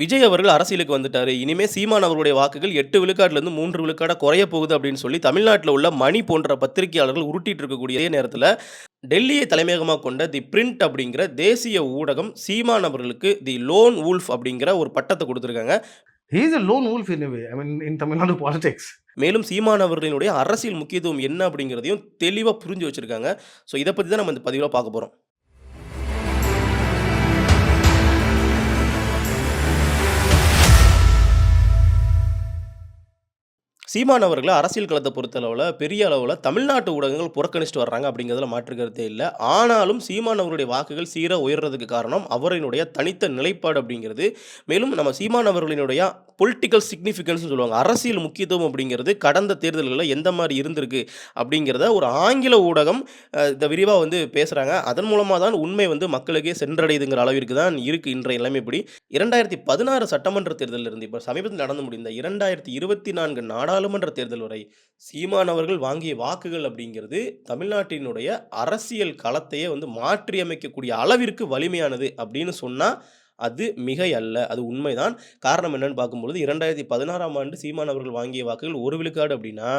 விஜய் அவர்கள் அரசியலுக்கு வந்துட்டாரு. இனிமே சீமான் அவர்களுடைய வாக்குகள் 8 விழுக்காட்டிலிருந்து 3 விழுக்காடா குறைய போகுது அப்படின்னு சொல்லி தமிழ்நாட்டில உள்ள மணி போன்ற பத்திரிகையாளர்கள் உருட்டிட்டு இருக்கக்கூடிய நேரத்தில, டெல்லியை தலைமையகமா கொண்ட தி பிரிண்ட் அப்படிங்கிற தேசிய ஊடகம் சீமான் அவர்களுக்கு தி லோன் வுல்ஃப் அப்படிங்கிற ஒரு பட்டத்த குடுத்திருக்காங்க. I mean, in Tamil Nadu politics. மேலும் சீமான் அவர்களினுடைய அரசியல் முக்கியத்துவம் என்ன அப்படிங்கிறதையும் தெளிவா புரிஞ்சு வச்சிருக்காங்க. ஸோ இத பத்தி தான் நம்ம இந்த பதிவில பார்க்க போறோம். சீமான் அவர்களை அரசியல் களத்தை பொறுத்தளவில் பெரிய அளவில் தமிழ்நாட்டு ஊடகங்கள் புறக்கணிச்சுட்டு வர்றாங்க அப்படிங்கிறதுல மாற்று இல்லை ஆனாலும் சீமான் அவருடைய வாக்குகள் சீராக உயர்றதுக்கு காரணம் அவரினுடைய தனித்த நிலைப்பாடு அப்படிங்கிறது. மேலும் நம்ம சீமான் அவர்களினுடைய பொலிட்டிக்கல் சிக்னிஃபிகன்ஸ்னு சொல்லுவாங்க. அரசியல் முக்கியத்துவம் அப்படிங்கிறது கடந்த தேர்தல்களில் எந்த மாதிரி இருந்திருக்கு அப்படிங்கிறத ஒரு ஆங்கில ஊடகம் இந்த விரிவாக வந்து பேசுகிறாங்க அதன் மூலமாக தான் உண்மை வந்து மக்களுக்கே சென்றடையுதுங்கிற அளவிற்கு தான் இருக்குது இன்றைய எல்லாமே இப்படி இரண்டாயிரத்தி பதினாறு சட்டமன்ற தேர்தலில் இருந்து இப்போ சமீபத்தில் நடந்து முடிந்த 2024 நாடாளுமன்ற தேர்தல் வரை சீமான் அவர்கள் வாங்கிய வாக்குகள் அப்படிங்கிறது தமிழ்நாட்டினுடைய அரசியல் களத்தையே வந்து மாற்றியமைக்கக்கூடிய அளவிற்கு வலிமையானது அப்படின்னு சொன்னா, அது மிகை அல்ல. அது உண்மைதான். காரணம் என்னன்னு பார்க்கும்பொழுது 2016ஆம் ஆண்டு சீமான் அவர்கள் வாங்கிய வாக்குகள் ஒரு விழுக்காடு அப்படின்னா,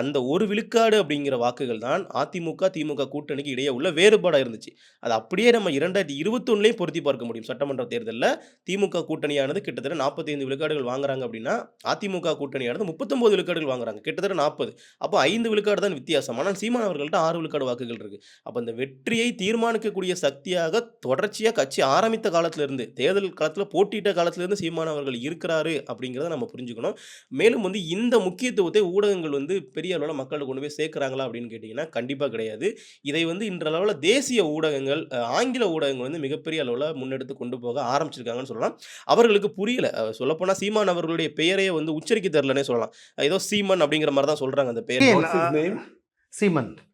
அந்த ஒரு விழுக்காடு அப்படிங்கிற வாக்குகள் தான் அதிமுக, திமுக கூட்டணிக்கு இடையே உள்ள வேறுபாடாக இருந்துச்சு. அது அப்படியே நம்ம 2021லயும் பொருத்தி பார்க்க முடியும். சட்டமன்ற தேர்தலில் திமுக கூட்டணியானது கிட்டத்தட்ட 45 விழுக்காடுகள் வாங்குறாங்க அப்படின்னா, அதிமுக கூட்டணியானது 39 விழுக்காடுகள் வாங்குறாங்க. கிட்டத்தட்ட 40. அப்போ ஐந்து விழுக்காடு தான் வித்தியாசம். ஆனால் சீமான் அவர்கள்ட்ட ஆறு விழுக்காடு வாக்குகள் இருக்குது அப்போ இந்த வெற்றியை தீர்மானிக்கக்கூடிய சக்தியாக தொடர்ச்சியாக கட்சி ஆரம்பித்த காலத்திலிருந்து தேர்தல் களத்துல போட்டியிட்ட காலத்துல இருந்து சீமான் அவர்கள் இருக்கிறாரு அப்படிங்கிறத நம்ம புரிஞ்சுக்கணும். மேலும் வந்து இந்த முக்கியத்துவத்தை ஊடகங்கள் வந்து பெரிய அளவுல மக்கள்ட்ட கொண்டு போய் சேர்க்கிறாங்களா அப்படின்னு கேட்டீங்கன்னா, கண்டிப்பா கிடையாது. இதை வந்து இன்றளவுல தேசிய ஊடகங்கள், ஆங்கில ஊடகங்கள் வந்து மிகப்பெரிய அளவுல முன்னெடுத்து கொண்டு போக ஆரம்பிச்சிருக்காங்கன்னு சொல்லலாம். அவர்களுக்கு புரியல. அ சொல்லப்போனா சீமான் அவர்களுடைய பெயரையே வந்து உச்சரிக்க தெரியலன்னே சொல்லலாம். ஏதோ சீமன் அப்படிங்கிற மாரி தான் சொல்றாங்க அந்த பெயர். Again,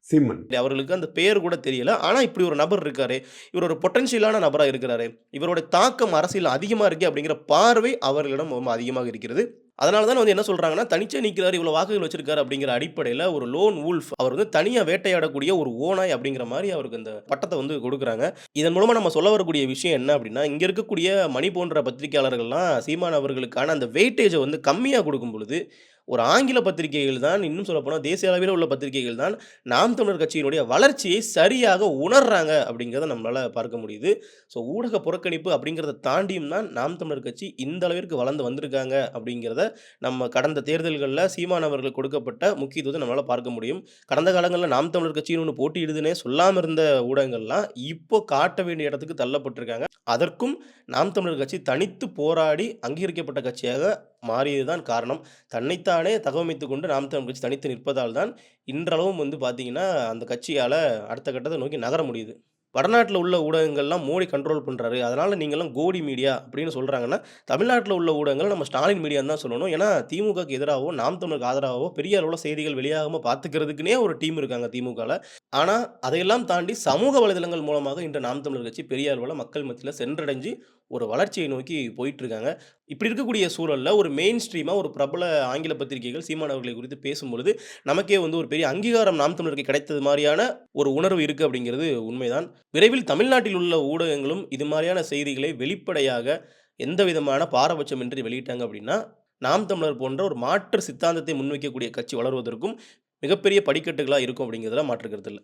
What's சிம்மன். அவர்களுக்கு அந்த பெயர் கூட தெரியல. ஆனால் இப்படி ஒரு நபர் இருக்காரு இவர் ஒரு பொட்டன்ஷியலான நபராக இருக்கிறாரு இவருடைய தாக்கம் அரசியல் அதிகமாக இருக்கே அப்படிங்கிற பார்வை அவர்களிடம் ரொம்ப அதிகமாக இருக்கிறது. அதனால தான் வந்து என்ன சொல்கிறாங்கன்னா தனிச்சே நிற்கிறார் இவ்வளோ வாக்குகள் வச்சிருக்காரு அப்படிங்கிற அடிப்படையில் ஒரு லோன் வூல்ஃப் அவர் வந்து தனியாக வேட்டையாடக்கூடிய ஒரு ஓநாய் அப்படிங்கிற மாதிரி அவருக்கு அந்த பட்டத்தை வந்து கொடுக்குறாங்க இதன் மூலமாக நம்ம சொல்ல வரக்கூடிய விஷயம் என்ன அப்படின்னா, இங்கே இருக்கக்கூடிய மணி போன்ற பத்திரிகையாளர்கள்லாம் சீமான் அவர்களுக்கான அந்த வெயிட்டேஜை வந்து கம்மியாக கொடுக்கும் பொழுது, ஒரு ஆங்கில பத்திரிகைகள் தான் இன்னும் சொல்லப்போனால் தேசிய அளவில் உள்ள பத்திரிகைகள் தான் நாம் தமிழர் கட்சியினுடைய வளர்ச்சியை சரியாக உணர்றாங்க அப்படிங்கிறத நம்மளால் பார்க்க முடியுது. ஸோ ஊடக புறக்கணிப்பு அப்படிங்கிறத தாண்டியும் தான் நாம் தமிழர் கட்சி இந்த அளவிற்கு வளர்ந்து வந்திருக்காங்க அப்படிங்கிறத நம்ம கடந்த தேர்தல்களில் சீமான் அவர்களுக்கு கொடுக்கப்பட்ட முக்கியத்துவத்தை நம்மளால் பார்க்க முடியும். கடந்த காலங்களில் நாம் தமிழர் கட்சின்னு ஒன்று போட்டியிடுதுன்னே சொல்லாமல் இருந்த ஊடகங்கள்லாம் இப்போ காட்ட வேண்டிய இடத்துக்கு தள்ளப்பட்டிருக்காங்க. அதற்கும் நாம் தமிழர் கட்சி தனித்து போராடி அங்கீகரிக்கப்பட்ட கட்சியாக மாறியதுதான் காரணம். தன்னைத்தானே தகவமைத்து கொண்டு நாம் தமிழ் கட்சி தனித்து நிற்பதால் தான் இன்றளவும் வந்து பார்த்தீங்கன்னா, அந்த கட்சியால் அடுத்த கட்டத்தை நோக்கி நகர முடியுது. வடநாட்டில் உள்ள ஊடகங்கள்லாம் மோடி கண்ட்ரோல் பண்ணுறாரு அதனால் நீங்கலாம் கோடி மீடியா அப்படின்னு சொல்கிறாங்கன்னா தமிழ்நாட்டில் உள்ள ஊடகங்கள் நம்ம ஸ்டாலின் மீடியான்னு தான் சொல்லணும். ஏன்னா திமுகக்கு எதிராகவோ நாம் தமிழுக்கு ஆதரவாவோ பெரிய அளவில் செய்திகள் வெளியாகாமல் பார்த்துக்கிறதுக்குனே ஒரு டீம் இருக்காங்க திமுகவில் ஆனால் அதையெல்லாம் தாண்டி சமூக வலைதளங்கள் மூலமாக இன்று நாம் தமிழர் கட்சி பெரிய அளவில் மக்கள் மத்தியில் சென்றடைஞ்சு ஒரு வளர்ச்சியை நோக்கி போயிட்டுருக்காங்க. இப்படி இருக்கக்கூடிய சூழலில் ஒரு மெயின் ஸ்ட்ரீமாக ஒரு பிரபல ஆங்கில பத்திரிகைகள் சீமான் அவர்களை குறித்து பேசும்பொழுது, நமக்கே வந்து ஒரு பெரிய அங்கீகாரம் நாம் தமிழருக்கு கிடைத்தது மாதிரியான ஒரு உணர்வு இருக்குது அப்படிங்கிறது உண்மைதான். விரைவில் தமிழ்நாட்டில் உள்ள ஊடகங்களும் இது மாதிரியான செய்திகளை வெளிப்படையாக எந்த விதமான பாரபட்சமின்றி வெளியிட்டாங்க அப்படின்னா, நாம் தமிழர் போன்ற ஒரு மாற்று சித்தாந்தத்தை முன்வைக்கக்கூடிய கட்சி வளர்வதற்கும் மிகப்பெரிய படிக்கட்டுகளாக இருக்கும் அப்படிங்கிறதுல மாற்றுக்கிறது இல்லை